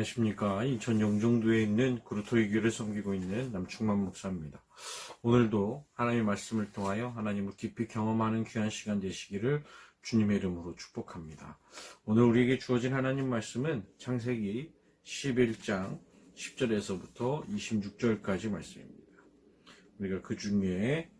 안녕하십니까. 인천 영종도에 있는 그루토이 교를 섬기고 있는 남충만 목사입니다. 오늘도 하나님의 말씀을 통하여 하나님을 깊이 경험하는 귀한 시간 되시기를 주님의 이름으로 축복합니다. 오늘 우리에게 주어진 하나님 말씀은 창세기 11장 10절에서부터 26절까지 말씀입니다. 우리가 그 중에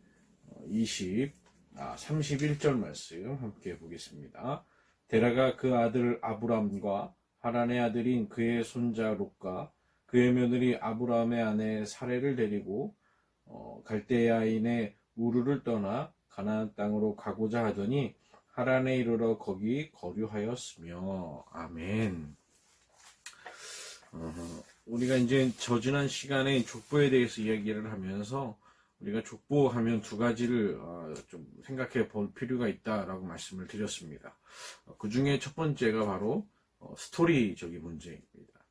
20, 아, 31절 말씀 함께 보겠습니다. 데라가 그 아들 아브람과 하란의 아들인 그의 손자 롯과 그의 며느리 아브라함의 아내 사레를 데리고 어, 갈대아인의 우르를 떠나 가나안 땅으로 가고자 하더니 하란에 이르러 거기 거류하였으며 아멘. 어, 우리가 이제 저지난 시간에 족보에 대해서 이야기를 하면서 우리가 족보하면 두 가지를 어, 좀 생각해 볼 필요가 있다라고 말씀을 드렸습니다. 어, 그 중에 첫 번째가 바로 어, 스토리적인 문제입니다.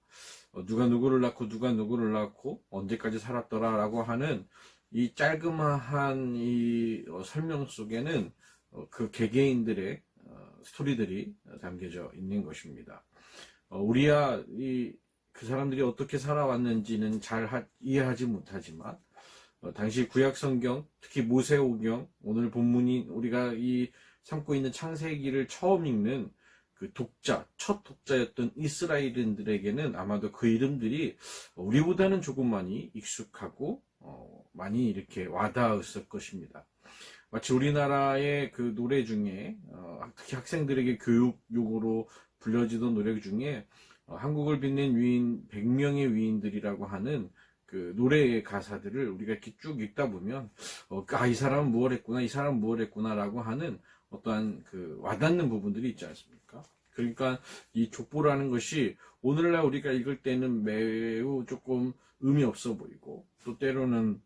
어, 누가 누구를 낳고 누가 누구를 낳고 언제까지 살았더라라고 하는 이 짤그마한 이 어, 설명 속에는 어, 그 개개인들의 어, 스토리들이 담겨져 있는 것입니다. 어, 우리야 이 그 사람들이 어떻게 살아왔는지는 잘 하- 이해하지 못하지만 어, 당시 구약 성경, 특히 모세오경, 오늘 본문이 우리가 이 삼고 있는 창세기를 처음 읽는 그 독자, 첫 독자였던 이스라엘인들에게는 아마도 그 이름들이 우리보다는 조금 많이 익숙하고 어, 많이 이렇게 와닿았을 것입니다. 마치 우리나라의 그 노래 중에 어, 특히 학생들에게 교육용으로 불려지던 노래 중에 어, 한국을 빛낸 위인 100명의 위인들이라고 하는 그 노래의 가사들을 우리가 이렇게 쭉 읽다 보면 어, 아, 이 사람은 무엇 했구나, 이 사람은 무엇 했구나라고 하는 어떠한 그 와닿는 부분들이 있지 않습니까? 그러니까 이 족보라는 것이 오늘날 우리가 읽을 때는 매우 조금 의미 없어 보이고 또 때로는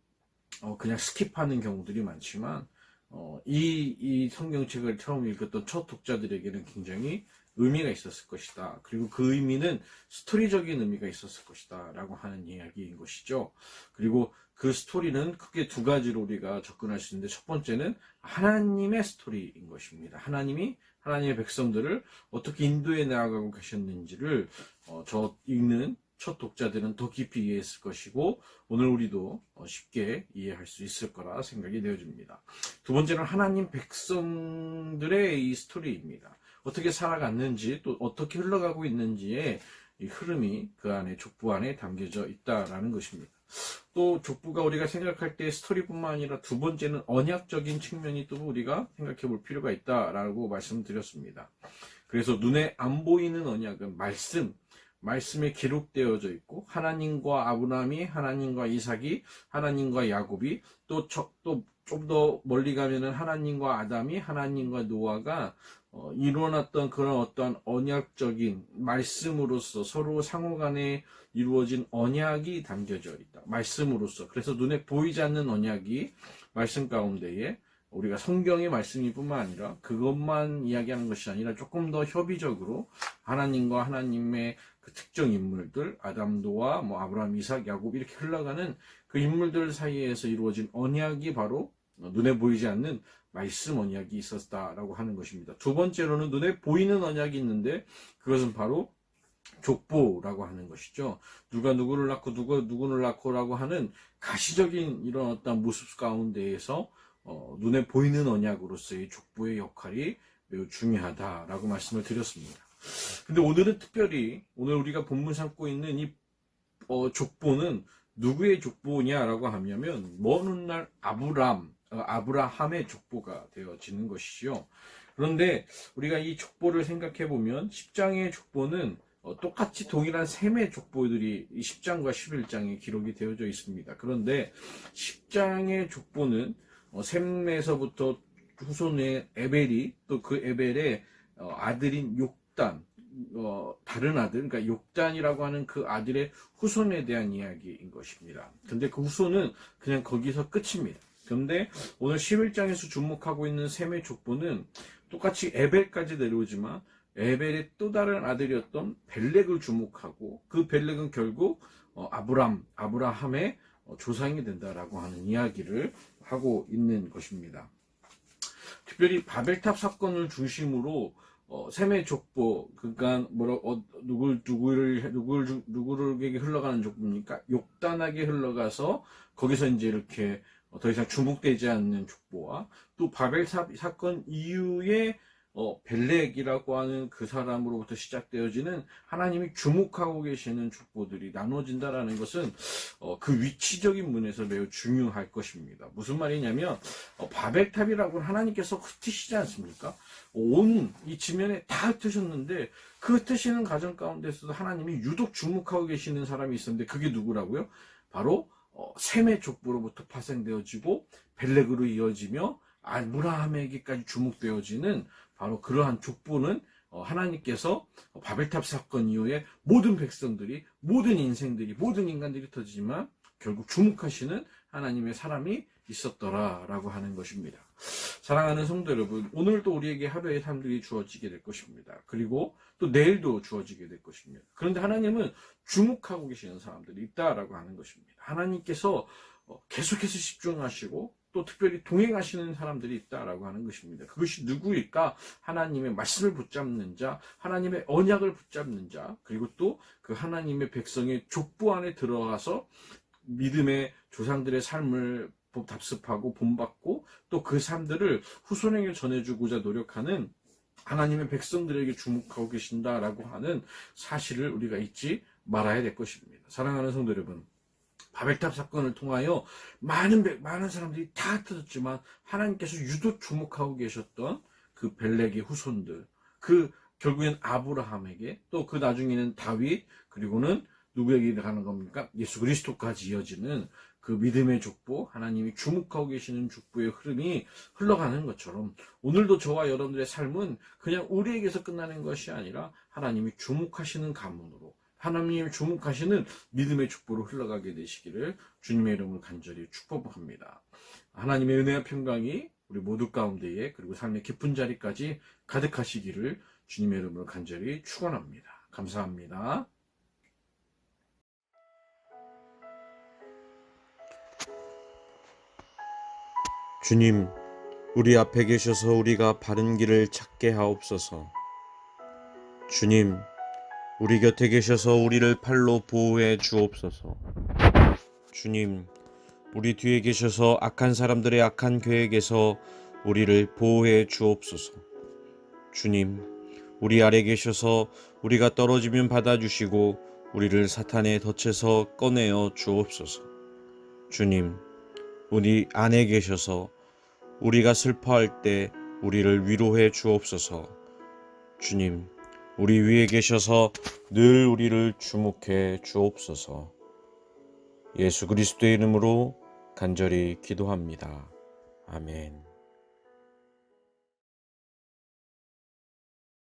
어, 그냥 스킵하는 경우들이 많지만 어, 이, 이 성경책을 처음 읽었던 첫 독자들에게는 굉장히 의미가 있었을 것이다. 그리고 그 의미는 스토리적인 의미가 있었을 것이다. 라고 하는 이야기인 것이죠. 그리고 그 스토리는 크게 두 가지로 우리가 접근할 수 있는데 첫 번째는 하나님의 스토리인 것입니다. 하나님이 하나님의 백성들을 어떻게 인도해 나아가고 계셨는지를 어, 저 읽는 첫 독자들은 더 깊이 이해했을 것이고 오늘 우리도 어, 쉽게 이해할 수 있을 거라 생각이 되어집니다. 두 번째는 하나님 백성들의 이 스토리입니다. 어떻게 살아갔는지 또 어떻게 흘러가고 있는지의 이 흐름이 그 안에 족보 안에 담겨져 있다라는 것입니다. 또 족보가 우리가 생각할 때 스토리뿐만 아니라 두 번째는 언약적인 측면이 또 우리가 생각해 볼 필요가 있다라고 말씀드렸습니다. 그래서 눈에 안 보이는 언약은 말씀, 말씀에 기록되어져 있고 하나님과 아브라함이 하나님과 이삭이 하나님과 야곱이 또좀더 멀리 가면은 하나님과 아담이 하나님과 노아가 어, 이루어놨던 그런 어떤 언약적인 말씀으로서 서로 상호간에 이루어진 언약이 담겨져 있다. 말씀으로서. 그래서 눈에 보이지 않는 언약이 말씀 가운데에 우리가 성경의 말씀이 뿐만 아니라 그것만 이야기하는 것이 아니라 조금 더 협의적으로 하나님과 하나님의 그 특정 인물들, 아담도와 뭐 아브라함, 이삭, 야곱 이렇게 흘러가는 그 인물들 사이에서 이루어진 언약이 바로 눈에 보이지 않는 말씀 언약이 있었다라고 하는 것입니다. 두 번째로는 눈에 보이는 언약이 있는데 그것은 바로 족보라고 하는 것이죠. 누가 누구를 낳고 누가 누구를 낳고라고 하는 가시적인 이런 어떤 모습 가운데에서 어, 눈에 보이는 언약으로서의 족보의 역할이 매우 중요하다라고 말씀을 드렸습니다. 근데 오늘은 특별히 오늘 우리가 본문 삼고 있는 이 어, 족보는 누구의 족보냐라고 하면 먼 훗날 아브람 어, 아브라함의 족보가 되어지는 것이죠. 그런데 우리가 이 족보를 생각해 보면 10장의 족보는 어, 똑같이 동일한 셈의 족보들이 이 10장과 11장에 기록이 되어져 있습니다. 그런데 10장의 족보는 어, 셈에서부터 후손의 에벨이 또 그 에벨의 어, 아들인 욕단 어, 다른 아들, 그러니까 욕단이라고 하는 그 아들의 후손에 대한 이야기인 것입니다. 근데 그 후손은 그냥 거기서 끝입니다. 그런데 오늘 11장에서 주목하고 있는 셈의 족보는 똑같이 에벨까지 내려오지만 에벨의 또 다른 아들이었던 벨렉을 주목하고 그 벨렉은 결국 어, 아브람, 아브라함의 어, 조상이 된다라고 하는 이야기를 하고 있는 것입니다. 특별히 바벨탑 사건을 중심으로 어, 셈의 족보, 그러니까 뭐라 어, 누굴 누구를 누굴 주- 누구에게 흘러가는 족보입니까? 욕단하게 흘러가서 거기서 이제 이렇게 어, 더 이상 주목되지 않는 족보와 또 바벨 사, 사건 이후에 어, 벨렉이라고 하는 그 사람으로부터 시작되어지는 하나님이 주목하고 계시는 족보들이 나눠진다라는 것은 어, 그 위치적인 면에서 매우 중요할 것입니다. 무슨 말이냐면 어, 바벨탑이라고 하나님께서 흩으시지 않습니까? 온 이 지면에 다 흩으셨는데 그 흩으시는 과정 가운데서도 하나님이 유독 주목하고 계시는 사람이 있었는데 그게 누구라고요? 바로 어, 셈의 족보로부터 파생되어지고 벨렉으로 이어지며 아브라함에게까지 주목되어지는 바로 그러한 족보는 어, 하나님께서 바벨탑 사건 이후에 모든 백성들이 모든 인생들이 모든 인간들이 터지지만 결국 주목하시는 하나님의 사람이 있었더라라고 하는 것입니다. 사랑하는 성도 여러분, 오늘도 우리에게 하루의 삶들이 주어지게 될 것입니다. 그리고 또 내일도 주어지게 될 것입니다. 그런데 하나님은 주목하고 계시는 사람들이 있다라고 하는 것입니다. 하나님께서 어, 계속해서 집중하시고 또 특별히 동행하시는 사람들이 있다라고 하는 것입니다. 그것이 누구일까? 하나님의 말씀을 붙잡는 자, 하나님의 언약을 붙잡는 자, 그리고 또 그 하나님의 백성의 족보 안에 들어가서 믿음의 조상들의 삶을 답습하고 본받고 또 그 삶들을 후손에게 전해주고자 노력하는 하나님의 백성들에게 주목하고 계신다라고 하는 사실을 우리가 잊지 말아야 될 것입니다. 사랑하는 성도 여러분, 바벨탑 사건을 통하여 많은 백- 많은 사람들이 다 터졌지만 하나님께서 유독 주목하고 계셨던 그 벨렉의 후손들, 그 결국엔 아브라함에게 또 그 나중에는 다윗 그리고는 누구에게 가는 겁니까? 예수 그리스도까지 이어지는 그 믿음의 족보, 하나님이 주목하고 계시는 족보의 흐름이 흘러가는 것처럼 오늘도 저와 여러분들의 삶은 그냥 우리에게서 끝나는 것이 아니라 하나님이 주목하시는 가문으로 하나님이 주목하시는 믿음의 족보로 흘러가게 되시기를 주님의 이름으로 간절히 축복합니다. 하나님의 은혜와 평강이 우리 모두 가운데에 그리고 삶의 깊은 자리까지 가득하시기를 주님의 이름으로 간절히 축원합니다. 감사합니다. 주님, 우리 앞에 계셔서 우리가 바른 길을 찾게 하옵소서. 주님, 우리 곁에 계셔서 우리를 팔로 보호해 주옵소서. 주님, 우리 뒤에 계셔서 악한 사람들의 악한 계획에서 우리를 보호해 주옵소서. 주님, 우리 아래 계셔서 우리가 떨어지면 받아주시고 우리를 사탄의 덫에서 꺼내어 주옵소서. 주님, 우리 안에 계셔서 우리가 슬퍼할 때 우리를 위로해 주옵소서. 주님, 우리 위에 계셔서 늘 우리를 주목해 주옵소서. 예수 그리스도의 이름으로 간절히 기도합니다. 아멘.